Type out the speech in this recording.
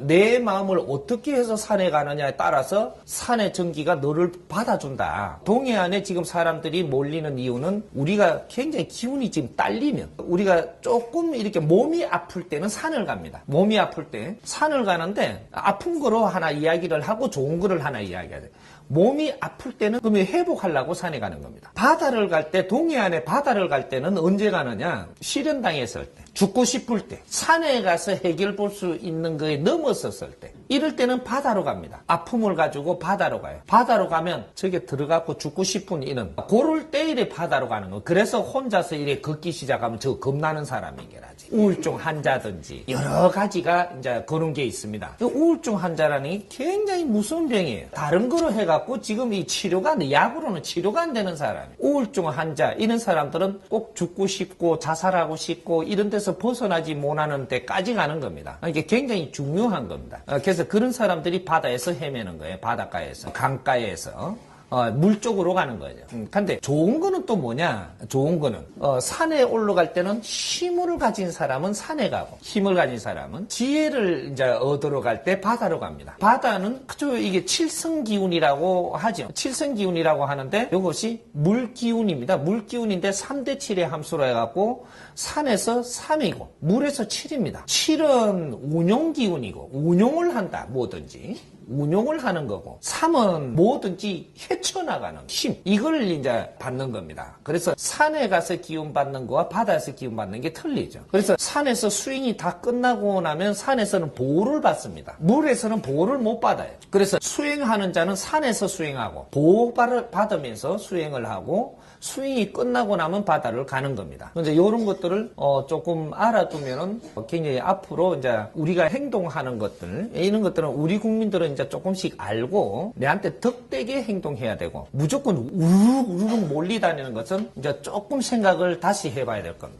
내 마음을 어떻게 해서 산에 가느냐에 따라서 산의 전기가 너를 받아준다. 동해안에 지금 사람들이 몰리는 이유는 우리가 굉장히 기운이 지금 딸리면 우리가 조금 이렇게 몸이 아플 때는 산을 갑니다. 몸이 아플 때 산을 가는데 아픈 거로 하나 이야기를 하고 좋은 거를 하나 이야기해야 돼. 몸이 아플 때는 그러면 회복하려고 산에 가는 겁니다. 바다를 갈 때, 동해안에 바다를 갈 때는 언제 가느냐? 실현당했을 때, 죽고 싶을 때, 산에 가서 해결 볼 수 있는 거에 넘었었을 때, 이럴 때는 바다로 갑니다. 아픔을 가지고 바다로 가요. 바다로 가면 저게 들어가고 죽고 싶은 이는 고를 때 이래 바다로 가는 거. 그래서 혼자서 이래 걷기 시작하면 저 겁나는 사람이게라지. 우울증 환자든지 여러 가지가 이제 그런 게 있습니다. 이 우울증 환자라는 게 굉장히 무서운 병이에요. 다른 거로 해 갖고 지금 이 치료가. 약으로는 치료가 안 되는 사람. 우울증 환자 이런 사람들은 꼭 죽고 싶고 자살하고 싶고 이런 데서 벗어나지 못하는 데까지 가는 겁니다. 이게 굉장히 중요한 겁니다. 어, 그래서 그런 사람들이 바다에서 헤매는 거예요. 바닷가에서, 강가에서. 어, 물 쪽으로 가는 거죠. 음, 근데 좋은 거는 또 뭐냐? 좋은 거는 어, 산에 올라갈 때는 힘을 가진 사람은 산에 가고 힘을 가진 사람은 지혜를 이제 얻으러 갈 때 바다로 갑니다. 바다는 그저 이게 칠성 기운이라고 하죠. 칠성 기운이라고 하는데 이것이 물 기운입니다. 물 기운인데 3대 7의 함수로 해갖고 산에서 3이고 물에서 7입니다. 7은 운용 기운이고 운용을 한다 뭐든지 운용을 하는 거고 3은 뭐든지 헤쳐나가는 힘 이걸 이제 받는 겁니다. 그래서 산에 가서 기운 받는 거와 바다에서 기운 받는 게 틀리죠. 그래서 산에서 스윙이 다 끝나고 나면 산에서는 보호를 받습니다. 물에서는 보호를 못 받아요. 그래서 수행하는 자는 산에서 수행하고 보호 받으면서 수행을 하고 스윙이 끝나고 나면 바다를 가는 겁니다. 이제 이런 것들을 어, 조금 알아두면은 굉장히 앞으로 이제 우리가 행동하는 것들 이런 것들은 우리 국민들은 이제 조금씩 알고 내한테 덕되게 행동해야 되고 무조건 우르르 몰리다니는 것은 이제 조금 생각을 다시 해봐야 될 겁니다.